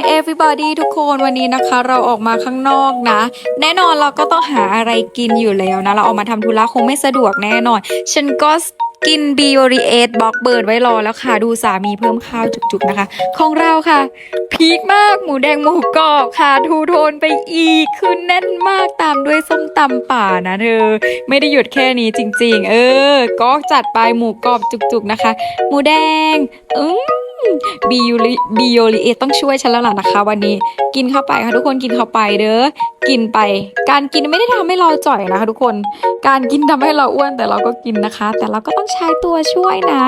Hi everybody ทุกคนวันนี้นะคะ เราออกมาข้างนอกนะ แน่นอนเราก็ต้องหาอะไรกินอยู่แล้วนะ เราออกมาทำธุระคงไม่สะดวกแน่นอน ฉันก็กินบีโอรีเอทบ็อกเบิร์ดไว้รอแล้วค่ะ ดูสามีเพิ่มข้าวจุกๆนะคะ ของเราค่ะ พีคมากหมูแดงหมูกรอบค่ะ ทูโทนไปอีก คือแน่นมากตามด้วยส้มตำป่านะเธอ ไม่ได้หยุดแค่นี้จริง ๆ เออ ก็จัดไปหมูกรอบจุกๆนะคะ หมูแดง อืม บิโอลิบิโอลิเอต้องช่วยฉันแล้วล่ะนะคะ วันนี้กินเข้าไปค่ะทุกคนกินเข้าไปเด้อกินไป การกินไม่ได้ทำให้เราจ่อยนะคะ ทุกคน การกินทำให้เราอ้วนแต่เราก็กินนะคะ แต่เราก็ต้องใช้ตัวช่วยนะ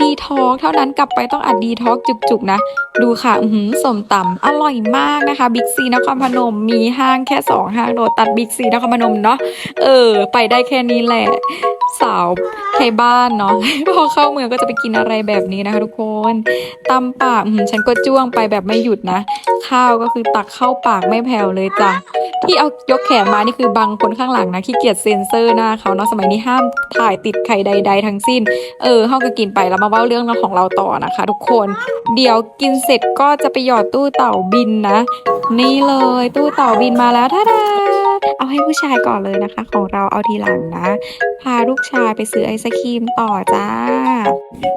ดีท็อกเท่านั้นกลับไปต้องอัดดีท็อกจุกๆนะ ดูค่ะอือหือสมตำอร่อยมากนะคะบิ๊กซีนครพนมมีห้างแค่สองห้างโดตัดบิ๊กซีนครพนมเนาะเออ ไปได้แค่นี้แหละ สาวไทยบ้านเนาะพอเข้าเมืองก็จะไปกินอะไรแบบนี้นะคะทุกคนตำปากฉันก็จ้วงไปแบบไม่หยุดนะ ข้าวก็คือตักเข้าปากไม่แผ่วเลยจ้ะที่เอายกแขนมานี่คือบังคนข้างหลังนะขี้เกียจเซ็นเซอร์หน้าเขาเนาะสมัยนี้ห้ามถ่ายติดใครใด ๆ ทั้งสิ้น เออห้องก็กินไปแล้วมาเล่าเรื่องของเราต่อนะคะ ทุกคนเดี๋ยวกินเสร็จก็จะไปหยอดตู้เต่าบินนะ นี่เลยตู้เต่าบินมาแล้วท่าดา ผู้ชายก่อนเลยนะคะ ของเราเอาทีหลังนะ พาลูกชายไปซื้อไอศครีมต่อจ้า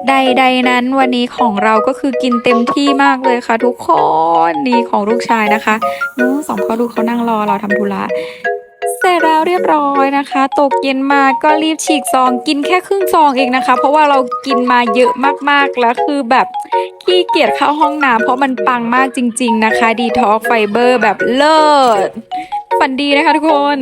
ใดๆนั้นวันนี้ของเราก็คือกินเต็มที่มากเลยค่ะ ทุกคนนี่ของลูกชายนะคะนู้สองพ่อลูกเขานั่งรอเราทำธุระเสร็จแล้วเรียบร้อยนะคะ ตกเย็นมาก็รีบฉีกซองกินแค่ครึ่งซองเองนะคะ เพราะว่าเรากินมาเยอะมากๆแล้วคือแบบขี้เกียจเข้าห้องน้ำเพราะมันปังมากจริง ๆ นะคะ ดีท็อกไฟเบอร์แบบเลิศ ฝันดีนะคะทุกคน